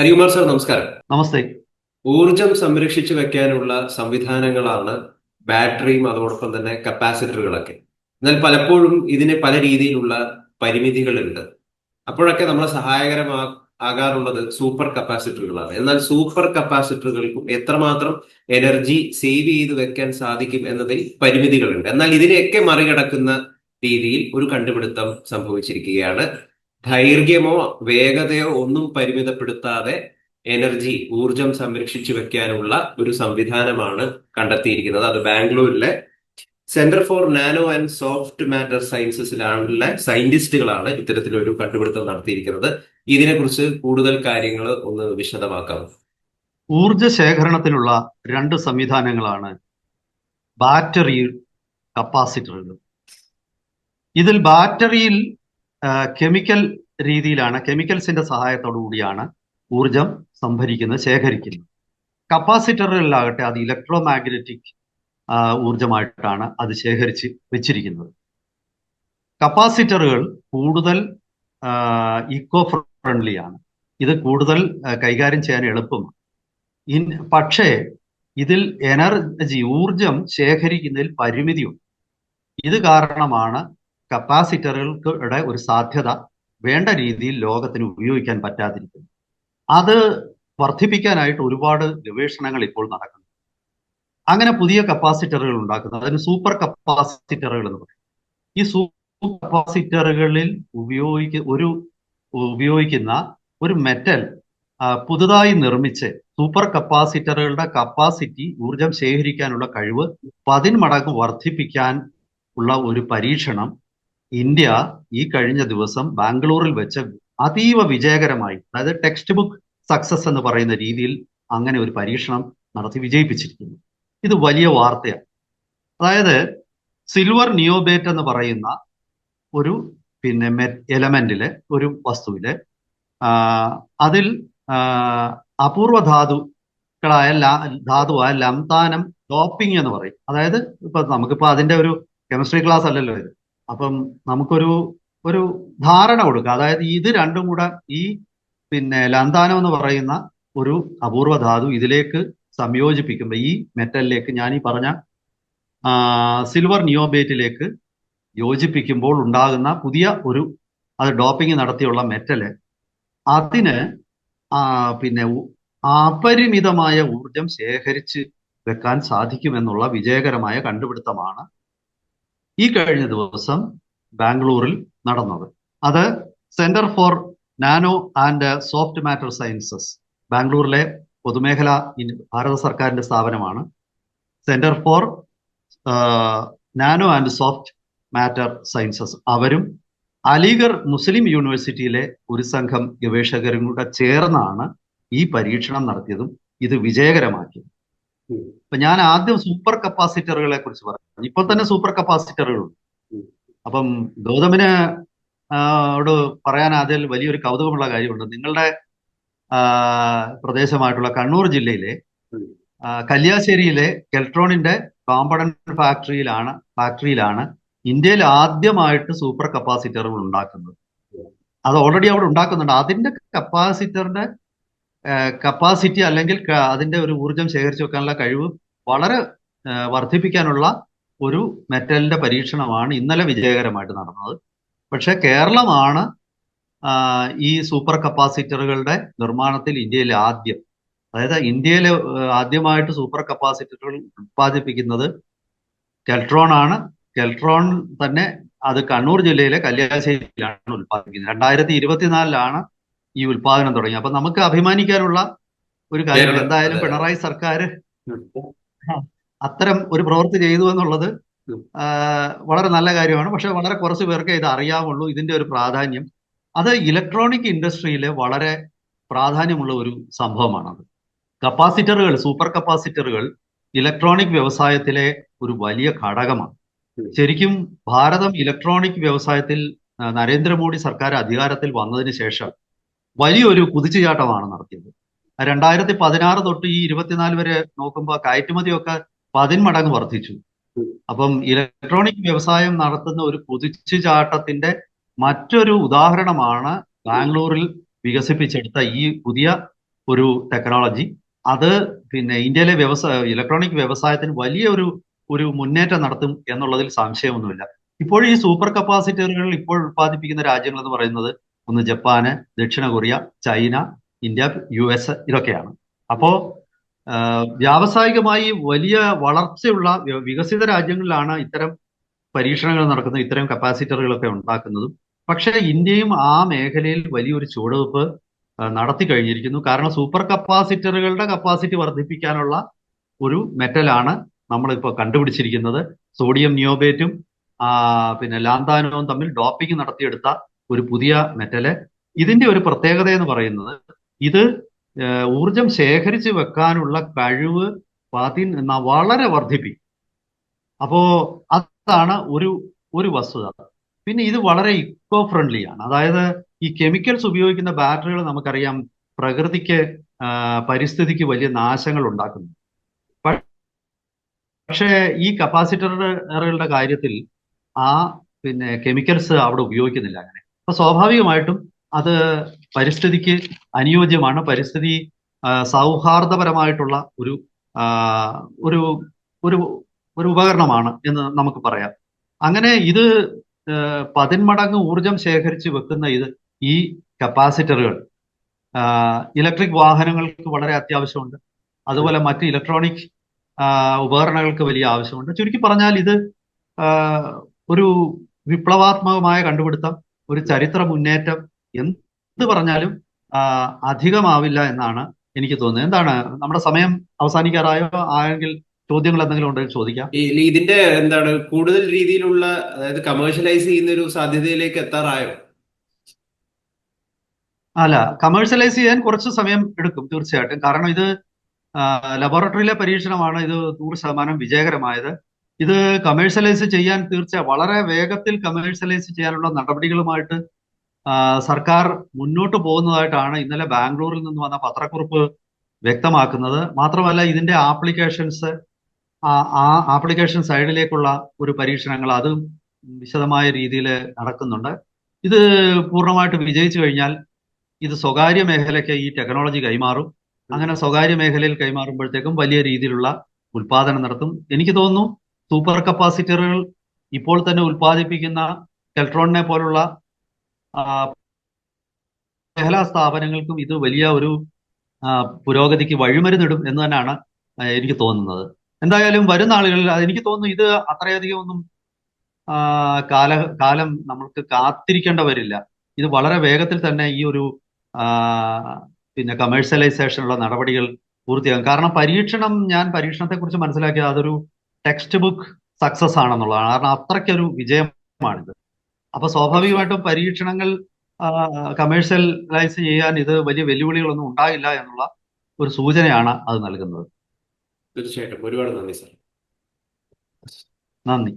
Harikumar sir നമസ്കാരം. നമസ്തേ. ഊർജം സംരക്ഷിച്ചു വെക്കാനുള്ള സംവിധാനങ്ങളാണ് ബാറ്ററിയും അതോടൊപ്പം തന്നെ കപ്പാസിറ്ററുകളൊക്കെ. എന്നാൽ പലപ്പോഴും ഇതിന് പല രീതിയിലുള്ള പരിമിതികളുണ്ട്. അപ്പോഴൊക്കെ നമ്മളെ സഹായകരമാ ആകാറുള്ളത് സൂപ്പർ കപ്പാസിറ്ററുകളാണ്. എന്നാൽ സൂപ്പർ കപ്പാസിറ്ററുകൾക്കും എത്രമാത്രം എനർജി സേവ് ചെയ്ത് വെക്കാൻ സാധിക്കും എന്നതിൽ പരിമിതികളുണ്ട്. എന്നാൽ ഇതിനെയൊക്കെ മറികടക്കുന്ന രീതിയിൽ ഒരു കണ്ടുപിടുത്തം സംഭവിച്ചിരിക്കുകയാണ് ദൈർഘ്യമോ വേഗതയോ ഒന്നും പരിമിതപ്പെടുത്താതെ എനർജി ഊർജം സംരക്ഷിച്ചു വെക്കാനുള്ള ഒരു സംവിധാനമാണ് കണ്ടെത്തിയിരിക്കുന്നത്. അത് ബാംഗ്ലൂരിലെ centre for nano and soft matter സയൻസസിലുള്ള സയന്റിസ്റ്റുകളാണ് ഇത്തരത്തിലൊരു കണ്ടുപിടുത്തം നടത്തിയിരിക്കുന്നത്. ഇതിനെക്കുറിച്ച് കൂടുതൽ കാര്യങ്ങൾ ഒന്ന് വിശദമാക്കാം. ഊർജ ശേഖരണത്തിനുള്ള രണ്ട് സംവിധാനങ്ങളാണ് ബാറ്ററി കപ്പാസിറ്ററുകൾ. ഇതിൽ ബാറ്ററിയിൽ കെമിക്കൽ രീതിയിലാണ് കെമിക്കൽസിന്റെ സഹായത്തോടു കൂടിയാണ് ഊർജം സംഭരിക്കുന്നത് ശേഖരിക്കുന്നത്. കപ്പാസിറ്ററുകളിലാകട്ടെ അത് ഇലക്ട്രോ മാഗ്നറ്റിക് ഊർജമായിട്ടാണ് അത് ശേഖരിച്ച് വെച്ചിരിക്കുന്നത്. കപ്പാസിറ്ററുകൾ കൂടുതൽ ഇക്കോ ഫ്രണ്ട്ലി ആണ്. ഇത് കൂടുതൽ കൈകാര്യം ചെയ്യാൻ എളുപ്പമാണ്. ഇൻ പക്ഷേ ഇതിൽ എനർജി ഊർജം ശേഖരിക്കുന്നതിൽ പരിമിതിയുണ്ട്. ഇത് കാരണമാണ് കപ്പാസിറ്ററുകളുടെ ഒരു സാധ്യത വേണ്ട രീതിയിൽ ലോകത്തിന് ഉപയോഗിക്കാൻ പറ്റാതിരിക്കുന്നു. അത് വർദ്ധിപ്പിക്കാനായിട്ട് ഒരുപാട് ഗവേഷണങ്ങൾ ഇപ്പോൾ നടക്കുന്നു. അങ്ങനെ പുതിയ കപ്പാസിറ്ററുകൾ ഉണ്ടാക്കുന്നു. അതിന് സൂപ്പർ കപ്പാസിറ്ററുകൾ എന്ന് പറയും. ഈ സൂപ്പർ കപ്പാസിറ്ററുകളിൽ ഉപയോഗിക്ക ഒരു ഉപയോഗിക്കുന്ന ഒരു മെറ്റൽ പുതുതായി നിർമ്മിച്ച് സൂപ്പർ കപ്പാസിറ്ററുകളുടെ കപ്പാസിറ്റി ഊർജം ശേഖരിക്കാനുള്ള കഴിവ് പതിന്മടങ്ങ് വർദ്ധിപ്പിക്കാൻ ഉള്ള ഒരു പരീക്ഷണം ഇന്ത്യ ഈ കഴിഞ്ഞ ദിവസം ബാംഗ്ലൂരിൽ വെച്ച് അതീവ വിജയകരമായി അതായത് ടെക്സ്റ്റ് ബുക്ക് സക്സസ് എന്ന് പറയുന്ന രീതിയിൽ അങ്ങനെ ഒരു പരീക്ഷണം നടത്തി വിജയിപ്പിച്ചിരിക്കുന്നു. ഇത് വലിയ വാർത്തയാണ്. അതായത് സിൽവർ നിയോബേറ്റ് എന്ന് പറയുന്ന ഒരു പിന്നെ മെ എലമെന്റിലെ ഒരു വസ്തുവിൽ അതിൽ അപൂർവ ധാതുക്കളായ ധാതുവായ ലംതാനം ഡോപ്പിംഗ് എന്ന് പറയും. അതായത് ഇപ്പൊ നമുക്കിപ്പോ അതിന്റെ ഒരു കെമിസ്ട്രി ക്ലാസ് അല്ലല്ലോ ഇത്. അപ്പം നമുക്കൊരു ഒരു ധാരണ കൊടുക്കുക അതായത് ഇത് രണ്ടും കൂടെ ഈ പിന്നെ ലന്താനം എന്ന് പറയുന്ന ഒരു അപൂർവ ധാതു ഇതിലേക്ക് സംയോജിപ്പിക്കുമ്പോൾ ഈ മെറ്റലിലേക്ക് ഞാൻ ഈ പറഞ്ഞ സിൽവർ നിയോബേറ്റിലേക്ക് യോജിപ്പിക്കുമ്പോൾ ഉണ്ടാകുന്ന പുതിയ ഒരു അത് ഡോപ്പിംഗ് നടത്തിയുള്ള മെറ്റൽ. അതിന് പിന്നെ അപരിമിതമായ ഊർജം ശേഖരിച്ച് വെക്കാൻ സാധിക്കുമെന്നുള്ള വിജയകരമായ കണ്ടുപിടുത്തമാണ് ഈ കഴിഞ്ഞ ദിവസം ബാംഗ്ലൂരിൽ നടന്നത്. അത് centre for nano and soft matter sciences ബാംഗ്ലൂരിലെ പൊതുമേഖല ഭാരത സർക്കാരിന്റെ സ്ഥാപനമാണ്. Centre for nano and soft matter sciences അവരും അലിഗർ മുസ്ലിം യൂണിവേഴ്സിറ്റിയിലെ ഒരു സംഘം ഗവേഷകരും കൂടെ ചേർന്നാണ് ഈ പരീക്ഷണം നടത്തിയതും ഇത് വിജയകരമാക്കിയത്. ഇപ്പൊ ഞാൻ ആദ്യം സൂപ്പർ കപ്പാസിറ്ററുകളെ കുറിച്ച് പറഞ്ഞു ഇപ്പൊ തന്നെ സൂപ്പർ കപ്പാസിറ്ററുകളുണ്ട് അപ്പം ഗൗതമിന് ോട് പറയാൻ അതിൽ വലിയൊരു കൗതുകമുള്ള കാര്യമുണ്ട്. നിങ്ങളുടെ പ്രദേശമായിട്ടുള്ള കണ്ണൂർ ജില്ലയിലെ കല്യാശ്ശേരിയിലെ കെൽട്രോണിന്റെ കോമ്പണന്റ് ഫാക്ടറിയിലാണ് ഫാക്ടറിയിലാണ് ഇന്ത്യയിൽ ആദ്യമായിട്ട് സൂപ്പർ കപ്പാസിറ്ററുകൾ ഉണ്ടാക്കുന്നത്. അത് ഓൾറെഡി അവിടെ ഉണ്ടാക്കുന്നുണ്ട്. അതിന്റെ കപ്പാസിറ്ററിന്റെ കപ്പാസിറ്റി അല്ലെങ്കിൽ അതിന്റെ ഒരു ഊർജം ശേഖരിച്ചു വെക്കാനുള്ള കഴിവ് വളരെ വർദ്ധിപ്പിക്കാനുള്ള ഒരു മെറ്റലിന്റെ പരീക്ഷണമാണ് ഇന്നലെ വിജയകരമായിട്ട് നടന്നത്. പക്ഷേ കേരളമാണ് ഈ സൂപ്പർ കപ്പാസിറ്ററുകളുടെ നിർമ്മാണത്തിൽ ഇന്ത്യയിൽ ആദ്യം. അതായത് ഇന്ത്യയിൽ ആദ്യമായിട്ട് സൂപ്പർ കപ്പാസിറ്ററുകൾ ഉത്പാദിപ്പിക്കുന്നത് കെൽട്രോൺ ആണ്. കെൽട്രോൺ തന്നെ അത് കണ്ണൂർ ജില്ലയിലെ കല്യാശ്ശേരിയിലാണ് ഉത്പാദിപ്പിക്കുന്നത്. രണ്ടായിരത്തി ഇരുപത്തിനാലിലാണ് ഈ ഉൽപാദനം തുടങ്ങി. അപ്പൊ നമുക്ക് അഭിമാനിക്കാനുള്ള ഒരു കാര്യം എന്തായാലും പിണറായി സർക്കാർ അത്തരം ഒരു പ്രവൃത്തി ചെയ്തു എന്നുള്ളത് വളരെ നല്ല കാര്യമാണ്. പക്ഷെ വളരെ കുറച്ച് പേർക്ക് ഇത് അറിയാമുള്ളൂ ഇതിന്റെ ഒരു പ്രാധാന്യം. അത് ഇലക്ട്രോണിക് ഇൻഡസ്ട്രിയിലെ വളരെ പ്രാധാന്യമുള്ള ഒരു സംഭവമാണത്. കപ്പാസിറ്ററുകൾ സൂപ്പർ കപ്പാസിറ്ററുകൾ ഇലക്ട്രോണിക് വ്യവസായത്തിലെ ഒരു വലിയ ഘടകമാണ്. ശരിക്കും ഭാരതം ഇലക്ട്രോണിക് വ്യവസായത്തിൽ നരേന്ദ്രമോദി സർക്കാർ അധികാരത്തിൽ വന്നതിന് ശേഷം വലിയൊരു കുതിച്ചുചാട്ടമാണ് നടത്തിയത്. രണ്ടായിരത്തി പതിനാറ് തൊട്ട് ഈ ഇരുപത്തിനാല് വരെ നോക്കുമ്പോൾ കയറ്റുമതിയൊക്കെ പതിന്മടങ്ങ് വർദ്ധിച്ചു. അപ്പം ഇലക്ട്രോണിക് വ്യവസായം നടത്തുന്ന ഒരു കുതിച്ചുചാട്ടത്തിന്റെ മറ്റൊരു ഉദാഹരണമാണ് ബാംഗ്ലൂരിൽ വികസിപ്പിച്ചെടുത്ത ഈ പുതിയ ഒരു ടെക്നോളജി. അത് പിന്നെ ഇന്ത്യയിലെ വ്യവസായ ഇലക്ട്രോണിക് വ്യവസായത്തിന് വലിയ ഒരു ഒരു മുന്നേറ്റം നടത്തും എന്നുള്ളതിൽ സംശയമൊന്നുമില്ല. ഇപ്പോൾ ഈ സൂപ്പർ കപ്പാസിറ്ററുകൾ ഇപ്പോൾ ഉത്പാദിപ്പിക്കുന്ന രാജ്യങ്ങൾ എന്ന് പറയുന്നത് ഒന്ന് ജപ്പാന് ദക്ഷിണ Korea China India U S ഇതൊക്കെയാണ്. അപ്പോ വ്യാവസായികമായി വലിയ വളർച്ചയുള്ള വികസിത രാജ്യങ്ങളിലാണ് ഇത്തരം പരീക്ഷണങ്ങൾ നടക്കുന്നത് ഇത്തരം കപ്പാസിറ്ററുകളൊക്കെ ഉണ്ടാക്കുന്നതും. പക്ഷേ ഇന്ത്യയും ആ മേഖലയിൽ വലിയൊരു ചുവടുവെപ്പ് നടത്തി കഴിഞ്ഞിരിക്കുന്നു. കാരണം സൂപ്പർ കപ്പാസിറ്ററുകളുടെ കപ്പാസിറ്റി വർദ്ധിപ്പിക്കാനുള്ള ഒരു മെറ്റലാണ് നമ്മളിപ്പോൾ കണ്ടുപിടിച്ചിരിക്കുന്നത്. സോഡിയം നിയോബേറ്റും പിന്നെ ലാന്താനവും തമ്മിൽ ഡോപ്പിംഗ് നടത്തിയെടുത്ത ഒരു പുതിയ മെറ്റൽ ഇതിന്റെ ഒരു പ്രത്യേകത എന്ന് പറയുന്നത് ഇത് ഊർജം ശേഖരിച്ച് വെക്കാനുള്ള കഴിവ് പതി വളരെ വർദ്ധിപ്പിക്കും. അപ്പോ അതാണ് ഒരു ഒരു വസ്തുത. പിന്നെ ഇത് വളരെ ഇക്കോ ഫ്രണ്ട്ലി ആണ്. അതായത് ഈ കെമിക്കൽസ് ഉപയോഗിക്കുന്ന ബാറ്ററികൾ നമുക്കറിയാം പ്രകൃതിക്ക് പരിസ്ഥിതിക്ക് വലിയ നാശങ്ങൾ ഉണ്ടാക്കുന്നു. പക്ഷേ ഈ കപ്പാസിറ്ററുകളുടെ കാര്യത്തിൽ ആ പിന്നെ കെമിക്കൽസ് അവിടെ ഉപയോഗിക്കുന്നില്ല അങ്ങനെ. അപ്പൊ സ്വാഭാവികമായിട്ടും അത് പരിസ്ഥിതിക്ക് അനുയോജ്യമാണ്. പരിസ്ഥിതി സൗഹാർദ്ദപരമായിട്ടുള്ള ഒരു ഒരു ഒരു ഒരു ഉപകരണമാണ് എന്ന് നമുക്ക് പറയാം. അങ്ങനെ ഇത് പതിന്മടങ്ങ് ഊർജം ശേഖരിച്ച് വെക്കുന്ന ഇത് ഈ കപ്പാസിറ്ററുകൾ ഇലക്ട്രിക് വാഹനങ്ങൾക്ക് വളരെ അത്യാവശ്യമുണ്ട്. അതുപോലെ മറ്റ് ഇലക്ട്രോണിക് ഉപകരണങ്ങൾക്ക് വലിയ ആവശ്യമുണ്ട്. ചുരുക്കി പറഞ്ഞാൽ ഇത് ഒരു വിപ്ലവാത്മകമായ കണ്ടുപിടുത്തം. ഒരു ചരിത്ര മുന്നേറ്റം എന്ത് പറഞ്ഞാലും അധികമാവില്ല എന്നാണ് എനിക്ക് തോന്നുന്നത്. എന്താണ് നമ്മുടെ സമയം അവസാനിക്കാറായോ? ആയെങ്കിൽ ചോദ്യങ്ങൾ എന്തെങ്കിലും ഉണ്ടെങ്കിൽ ചോദിക്കാം. ഇതിന്റെ എന്താണ് കൂടുതൽ രീതിയിലുള്ള അതായത് കമേഴ്ഷ്യലൈസ് ചെയ്യുന്ന ഒരു സാധ്യതയിലേക്ക് എത്താറായോ? അല്ല കമേഴ്ഷ്യലൈസ് ചെയ്യാൻ കുറച്ച് സമയം എടുക്കും തീർച്ചയായിട്ടും. കാരണം ഇത് ലബോറട്ടറിയിലെ പരീക്ഷണമാണ്. ഇത് നൂറ് ശതമാനം വിജയകരമായത്. ഇത് കമേഴ്ഷ്യലൈസ് ചെയ്യാൻ തീർച്ച വളരെ വേഗത്തിൽ കമേഴ്ഷ്യലൈസ് ചെയ്യാനുള്ള നടപടികളുമായിട്ട് സർക്കാർ മുന്നോട്ട് പോകുന്നതായിട്ടാണ് ഇന്നലെ ബാംഗ്ലൂരിൽ നിന്ന് വന്ന പത്രക്കുറിപ്പ് വ്യക്തമാക്കുന്നത്. മാത്രമല്ല ഇതിന്റെ ആപ്ലിക്കേഷൻസ് ആ ആപ്ലിക്കേഷൻ സൈഡിലേക്കുള്ള ഒരു പരീക്ഷണങ്ങൾ അതും വിശദമായ രീതിയിൽ നടക്കുന്നുണ്ട്. ഇത് പൂർണമായിട്ട് വിജയിച്ചു കഴിഞ്ഞാൽ ഇത് സ്വകാര്യ മേഖലയ്ക്ക് ഈ ടെക്നോളജി കൈമാറും. അങ്ങനെ സ്വകാര്യ മേഖലയിൽ കൈമാറുമ്പോഴത്തേക്കും വലിയ രീതിയിലുള്ള ഉൽപാദനം നടത്തും. എനിക്ക് തോന്നുന്നു സൂപ്പർ കപ്പാസിറ്ററുകൾ ഇപ്പോൾ തന്നെ ഉൽപ്പാദിപ്പിക്കുന്ന കെൽട്രോണിനെ പോലുള്ള മേഖലാ സ്ഥാപനങ്ങൾക്കും ഇത് വലിയ ഒരു പുരോഗതിക്ക് വഴിമരുന്നിടും എന്ന് തന്നെയാണ് എനിക്ക് തോന്നുന്നത്. എന്തായാലും വരുന്ന ആളുകളിൽ എനിക്ക് തോന്നുന്നു ഇത് അത്രയധികം ഒന്നും കാല കാലം നമ്മൾക്ക് കാത്തിരിക്കേണ്ട വരില്ല ഇത് വളരെ വേഗത്തിൽ തന്നെ ഈ ഒരു പിന്നെ കമേഴ്സ്യലൈസേഷനുള്ള നടപടികൾ പൂർത്തിയാകും. കാരണം പരീക്ഷണം ഞാൻ പരീക്ഷണത്തെക്കുറിച്ച് മനസ്സിലാക്കിയത് അതൊരു ടെക്സ്റ്റ് ബുക്ക് സക്സസ് ആണെന്നുള്ളതാണ്. കാരണം അത്രയ്ക്കൊരു വിജയമാണിത്. അപ്പൊ സ്വാഭാവികമായിട്ടും പരീക്ഷണങ്ങൾ കമേഴ്ഷ്യലൈസ് ചെയ്യാൻ ഇത് വലിയ വെല്ലുവിളികളൊന്നും ഉണ്ടാകില്ല എന്നുള്ള ഒരു സൂചനയാണ് അത് നൽകുന്നത്. തീർച്ചയായിട്ടും. ഒരുപാട് നന്ദി സാർ നന്ദി.